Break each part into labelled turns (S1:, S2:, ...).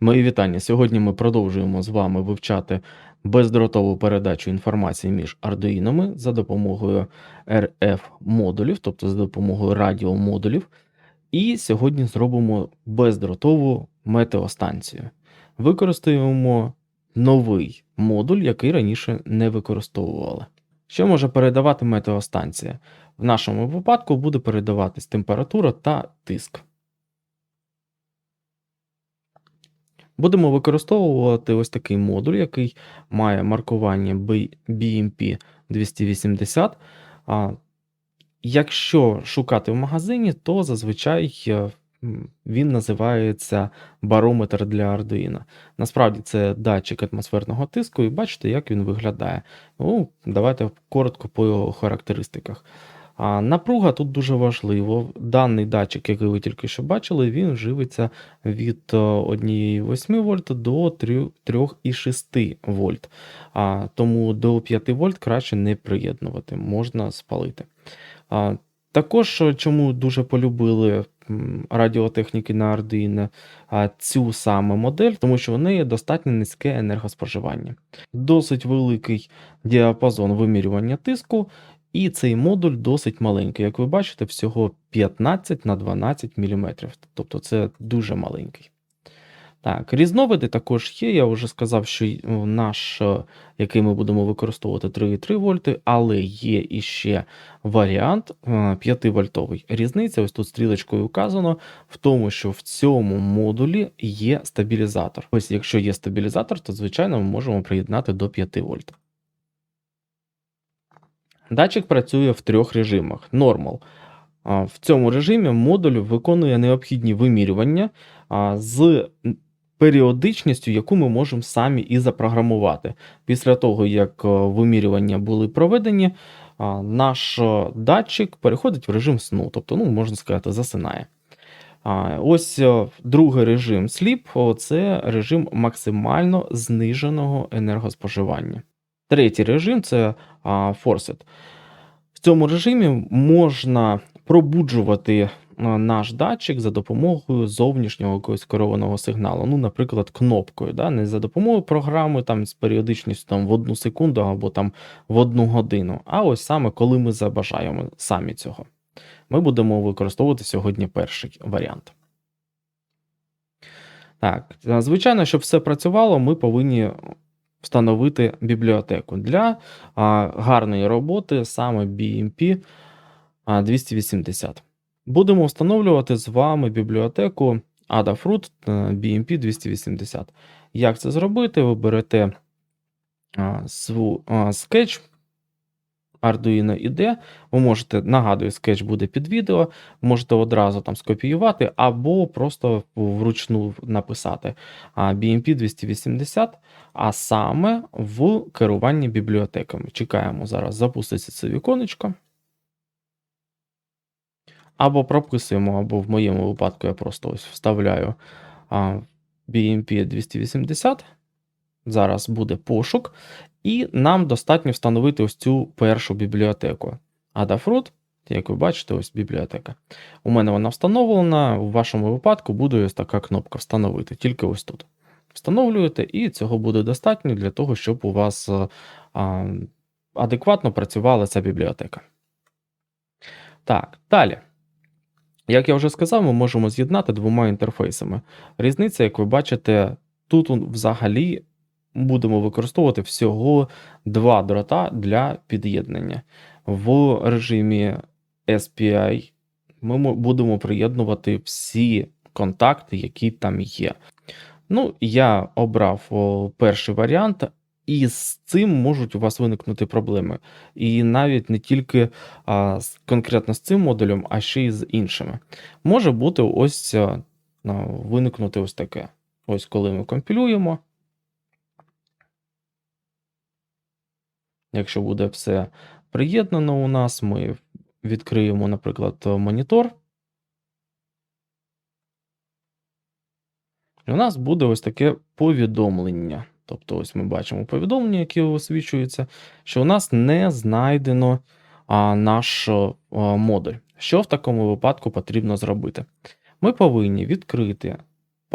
S1: Мої вітання. Сьогодні ми продовжуємо з вами вивчати бездротову передачу інформації між ардуїнами за допомогою RF модулів, тобто за допомогою радіомодулів. І сьогодні зробимо бездротову метеостанцію. Використаємо новий модуль, який раніше не використовували. Що може передавати метеостанція? В нашому випадку буде передаватись температура та тиск. Будемо використовувати ось такий модуль, який має маркування BMP 280. А, Якщо шукати в магазині, то зазвичай е, він називається барометр для Arduino. Насправді це датчик атмосферного тиску, і бачите, як він виглядає. Ну, Давайте коротко по його характеристиках. А напруга тут дуже важливо. Даний датчик, який ви тільки що бачили, він живиться від е, 1,8 вольт до 3,6 вольт. А, тому до 5 вольт краще не приєднувати, можна спалити. А, також е, чому дуже полюбили радіотехніки на Arduino цю саме модель, тому що в неї достатньо низьке енергоспоживання. Досить великий діапазон вимірювання тиску, і цей модуль досить маленький. Як ви бачите, всього 15 на 12 мм. Тобто це дуже маленький. Так, різновиди також є. Я вже сказав, що наш, е, який ми будемо використовувати 3,3 вольти, але є іще варіант 5 вольтовий. Різниця, ось тут стрілочкою указано, в тому, що в цьому модулі є стабілізатор. Ось, якщо є стабілізатор, то звичайно ми можемо приєднати до 5 вольт. Датчик працює в трьох режимах. Normal. В цьому режимі модуль виконує необхідні вимірювання з періодичністю, яку ми можемо самі і запрограмувати. Після того, як е, вимірювання були проведені, наш е, датчик переходить в режим сну, тобто, ну, можна сказати, засинає. Ось е, другий режим Sleep це режим максимально зниженого енергоспоживання. Третій режим це Forced. В цьому режимі можна пробуджувати наш датчик за допомогою зовнішнього якогось керованого сигналу. Ну, наприклад, кнопкою, да? не за допомогою програми там, з періодичністю там, в одну секунду або там, в одну годину, а ось саме коли ми забажаємо самі цього. Ми будемо використовувати сьогодні перший варіант. Так, звичайно, щоб все працювало, ми повинні встановити бібліотеку для гарної роботи саме BMP 280. Будемо встановлювати з вами бібліотеку Adafruit е, BMP 280. Як це зробити? Ви берете скетч Arduino IDE, ви можете, нагадую, скетч буде під відео, можете одразу там скопіювати або просто вручну написати BMP 280, а саме в керуванні бібліотеками. Чекаємо зараз, запуститься це віконечко. Або прописуємо, або в моєму випадку я просто ось вставляю BMP 280. Зараз буде пошук, і нам достатньо встановити ось цю першу бібліотеку. Adafruit, як ви бачите, ось бібліотека. У мене вона встановлена, у вашому випадку буде ось така кнопка встановити, тільки ось тут. Встановлюєте, і цього буде достатньо для того, щоб у вас а, адекватно працювала ця бібліотека. Так, далі. Як я вже сказав, ми можемо з'єднати двома інтерфейсами. Різниця, як ви бачите, тут взагалі будемо використовувати всього два дрота для під'єднання. В режимі SPI ми будемо приєднувати всі контакти, які там є. Ну, я обрав перший варіант, і з цим можуть у вас виникнути проблеми. І навіть не тільки а, конкретно з цим модулем, а ще й з іншими. Може бути ось виникнути ось таке. Ось коли ми компілюємо. Якщо буде все приєднано у нас, ми відкриємо, наприклад, монітор. І у нас буде ось таке повідомлення. Тобто, ось ми бачимо повідомлення, яке висвічується, що у нас не знайдено а, наш а, модуль. Що в такому випадку потрібно зробити? Ми повинні відкрити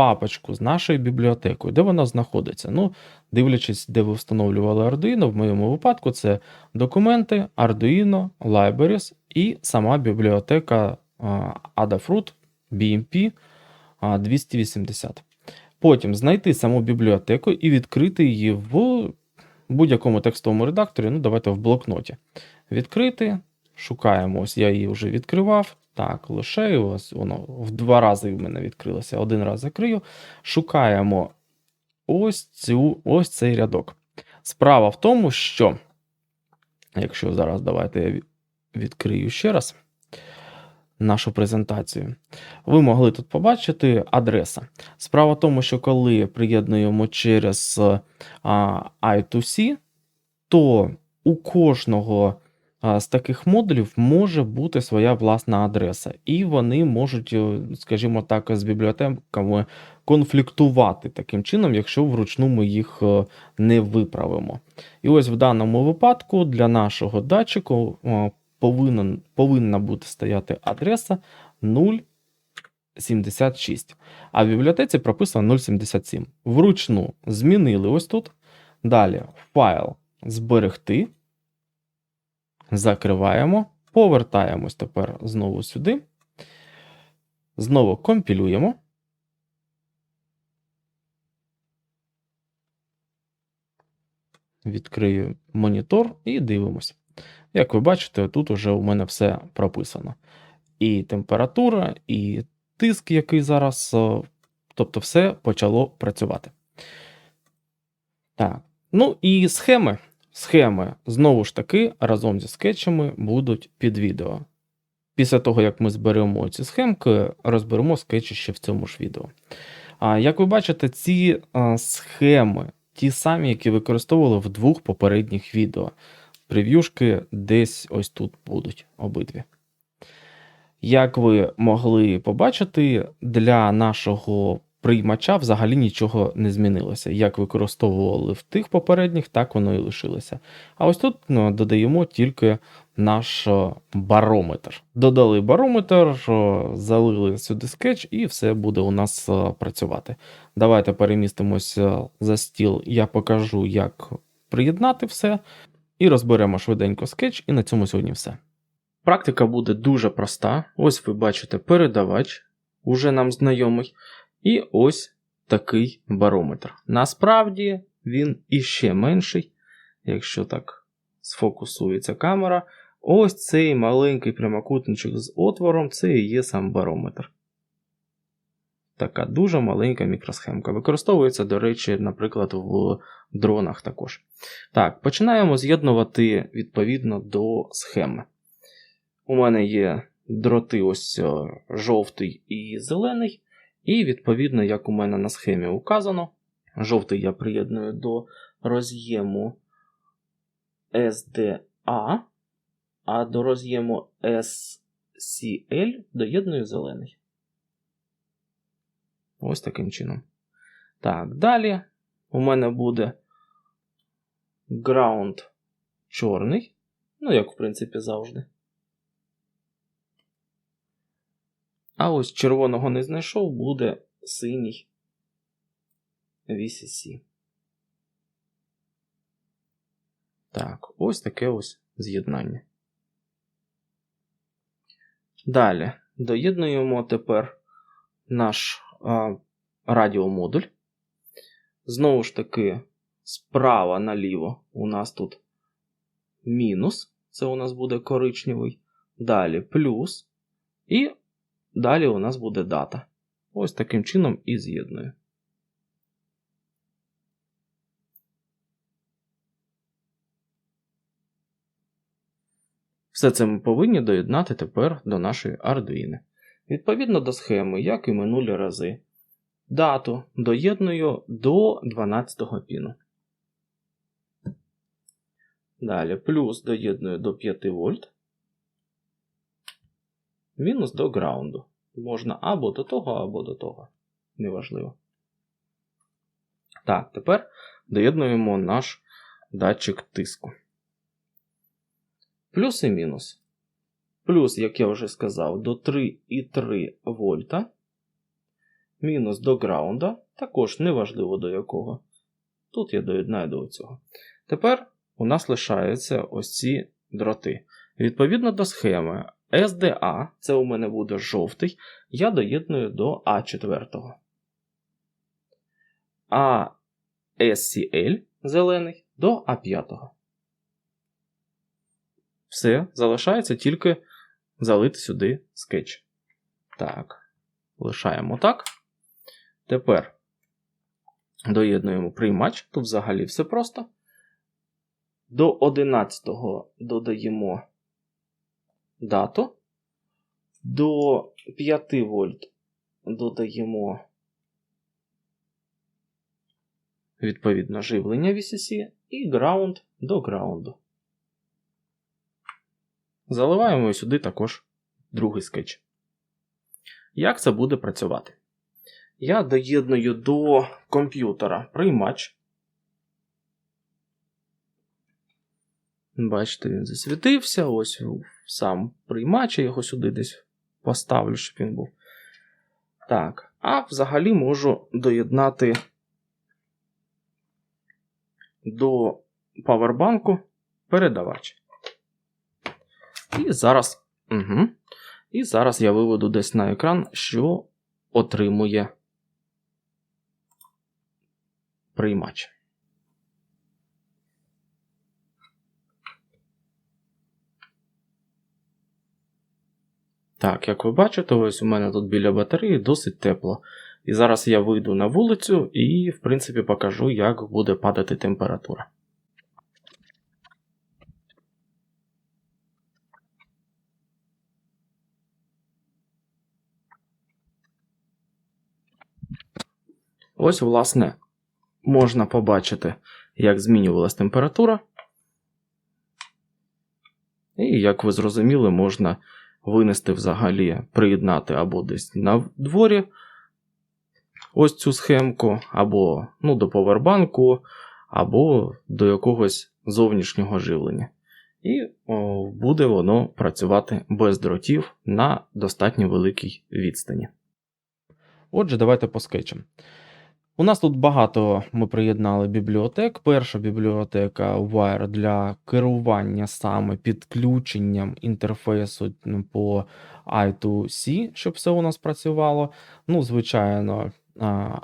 S1: папочку з нашою бібліотекою. Де вона знаходиться? Ну, дивлячись, де ви встановлювали Arduino, в моєму випадку це документи, Arduino, Libraries і сама бібліотека Adafruit BMP 280. Потім знайти саму бібліотеку і відкрити її в будь-якому текстовому редакторі. Ну, давайте в блокноті. Відкрити. Шукаємо. Ось я її вже відкривав. Так, лише ось воно в два рази в мене відкрилося. Один раз закрию. Шукаємо ось, цю, ось цей рядок. Справа в тому, що, якщо зараз давайте я відкрию ще раз нашу презентацію, ви могли тут побачити адреса. Справа в тому, що коли приєднуємо через а, I2C, то у кожного з таких модулів може бути своя власна адреса, і вони можуть, е, скажімо так, з бібліотеками конфліктувати таким чином, якщо вручну ми їх е, не виправимо. І ось в даному випадку для нашого датчику е, повинен, повинна бути стояти адреса 076. А в бібліотеці прописано 077. Вручну змінили ось тут. Далі файл зберегти. Закриваємо. Повертаємось тепер знову сюди. Знову компілюємо. Відкрию монітор і дивимося. Як ви бачите, тут уже у мене все прописано. І температура, і тиск, який зараз, е, тобто, все почало працювати. Так. Ну і схеми. Схеми, знову ж таки, разом зі скетчами будуть під відео. Після того, як ми зберемо ці схемки, розберемо скетчі ще в цьому ж відео. А як ви бачите, ці а, схеми ті самі, які використовували в двох попередніх відео. Прев'юшки десь ось тут будуть обидві. Як ви могли побачити, для нашого приймача взагалі нічого не змінилося. Як використовували в тих попередніх, так воно і лишилося. А ось тут ну, додаємо тільки наш барометр. Додали барометр, залили сюди скетч, і все буде у нас працювати. Давайте перемістимося за стіл, я покажу, як приєднати все. І розберемо швиденько скетч, і на цьому сьогодні все. Практика буде дуже проста. Ось ви бачите передавач, уже нам знайомий. І ось такий барометр. Насправді він іще менший, якщо так сфокусується камера. Ось цей маленький прямокутничок з отвором це і є сам барометр. Така дуже маленька мікросхемка. Використовується, до речі, наприклад, в дронах також. Так, починаємо з'єднувати відповідно до схеми. У мене є дроти ось е, жовтий і зелений. І, відповідно, як у мене на схемі указано, жовтий я приєдную до роз'єму SDA, а до роз'єму SCL доєдную зелений. Ось таким чином. Так, далі у мене буде ground чорний. Ну, як, в принципі, завжди. А ось червоного не знайшов, буде синій VCC. Так, ось таке ось з'єднання. Далі доєднуємо тепер наш а, радіомодуль. Знову ж таки, справа наліво у нас тут мінус, це у нас буде коричневий. Далі плюс. І Далі у нас буде дата. Ось таким чином і з'єдную. Все це ми повинні доєднати тепер до нашої Arduino. Відповідно до схеми, як і минулі рази. Дату доєдную до 12 го піну. Далі плюс доєдную до 5 вольт мінус до граунду. Можна або до того, або до того. Неважливо. Так, тепер доєднуємо наш датчик тиску. Плюс і мінус. Плюс, як я вже сказав, до 3,3 вольта. мінус до граунда, також неважливо до якого. Тут я доєднаю до цього. Тепер у нас лишаються ось ці дроти. Відповідно до схеми SDA, це у мене буде жовтий, я доєдную до А4. А SCL зелений до А5. Все, залишається тільки залити сюди скетч. Так, лишаємо так. Тепер доєднуємо приймач. Тут взагалі все просто. До 11 додаємо дату. До 5 вольт додаємо відповідно живлення VCC і ground до граунду. Заливаємо сюди також другий скетч. Як це буде працювати? Я доєдную до комп'ютера приймач. Бачите, він засвітився. Ось сам приймач, я його сюди десь поставлю, щоб він був. Так, а взагалі можу доєднати до павербанку передавач. І зараз. Угу, І зараз я виведу десь на екран, що отримує приймач. Так, як ви бачите, ось у мене тут біля батареї досить тепло. І зараз я вийду на вулицю і, в принципі, покажу, як буде падати температура. Ось, власне, можна побачити, як змінювалась температура. І, як ви зрозуміли, можна винести взагалі, приєднати або десь на дворі ось цю схемку, або ну, до повербанку, або до якогось зовнішнього живлення. І о, буде воно працювати без дротів на достатньо великій відстані. Отже, давайте по. У нас тут багато ми приєднали бібліотек. Перша бібліотека Wire для керування саме підключенням інтерфейсу по I2C, щоб все у нас працювало. Ну, звичайно,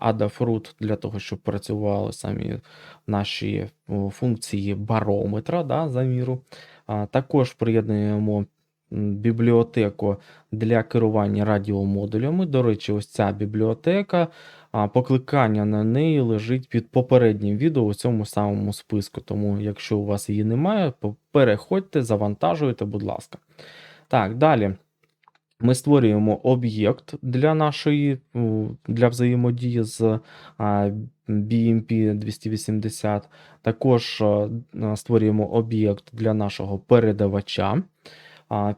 S1: Adafruit для того, щоб працювали самі наші функції барометра да, заміру. Також приєднуємо бібліотеку для керування радіомодулями. До речі, ось ця бібліотека, покликання на неї лежить під попереднім відео у цьому самому списку. Тому, якщо у вас її немає, переходьте, завантажуйте, будь ласка. Так, далі. Ми створюємо об'єкт для нашої для взаємодії з BMP 280. Також створюємо об'єкт для нашого передавача.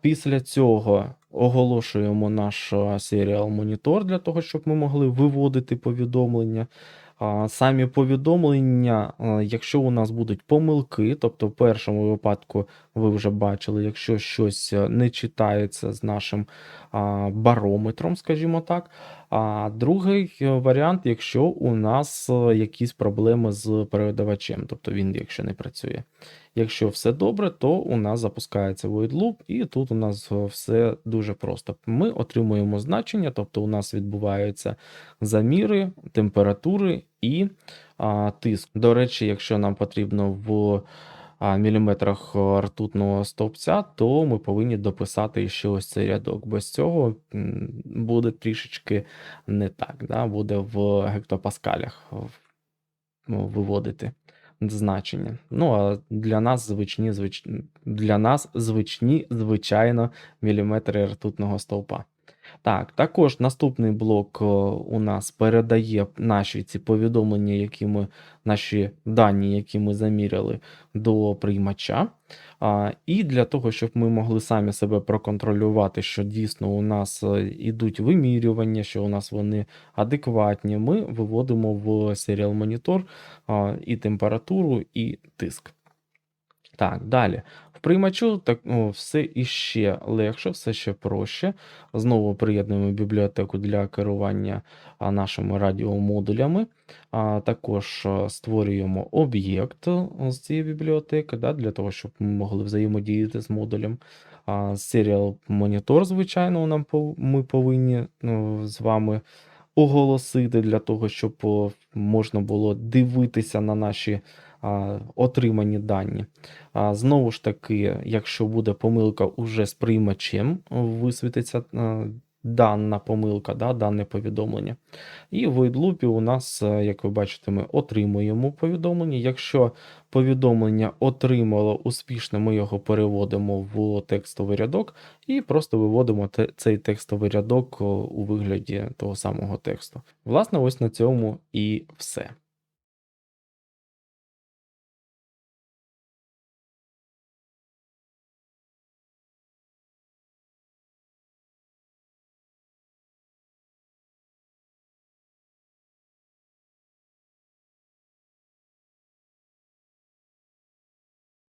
S1: Після цього оголошуємо наш серіал монітор для того, щоб ми могли виводити повідомлення. Самі повідомлення, якщо у нас будуть помилки, тобто в першому випадку ви вже бачили, якщо щось не читається з нашим барометром, скажімо так. А другий варіант, якщо у нас якісь проблеми з передавачем, тобто він, якщо не працює. Якщо все добре, то у нас запускається void loop, і тут у нас все дуже просто. Ми отримуємо значення, тобто у нас відбуваються заміри, температури і а, тиск. До речі, якщо нам потрібно в міліметрах ртутного стовпця, то ми повинні дописати ще ось цей рядок. Без цього буде трішечки не так, да? буде в гектопаскалях виводити значення. Ну, а для нас звичні, звич... для нас звичні, звичайно, міліметри ртутного стовпа. Так, також наступний блок е, у нас передає наші ці повідомлення, які ми, наші дані, які ми заміряли до приймача. А, І для того, щоб ми могли самі себе проконтролювати, що дійсно у нас ідуть е, вимірювання, що у нас вони адекватні, ми виводимо в серіал монітор і температуру, і тиск. Так, далі. В приймачу так, о, все іще легше, все ще проще. Знову приєднуємо бібліотеку для керування нашими радіомодулями. А, також створюємо об'єкт з цієї бібліотеки, да, для того, щоб ми могли взаємодіяти з модулем. Monitor, звичайно, нам ми повинні ну, з вами оголосити для того, щоб можна було дивитися на наші отримані дані. Знову ж таки, якщо буде помилка уже з приймачем, висвітиться е, дана помилка, да, дане повідомлення. І в void у нас, е, як ви бачите, ми отримуємо повідомлення. Якщо повідомлення отримало успішно, ми його переводимо в текстовий рядок і просто виводимо цей текстовий рядок у вигляді того самого тексту. Власне, ось на цьому і все.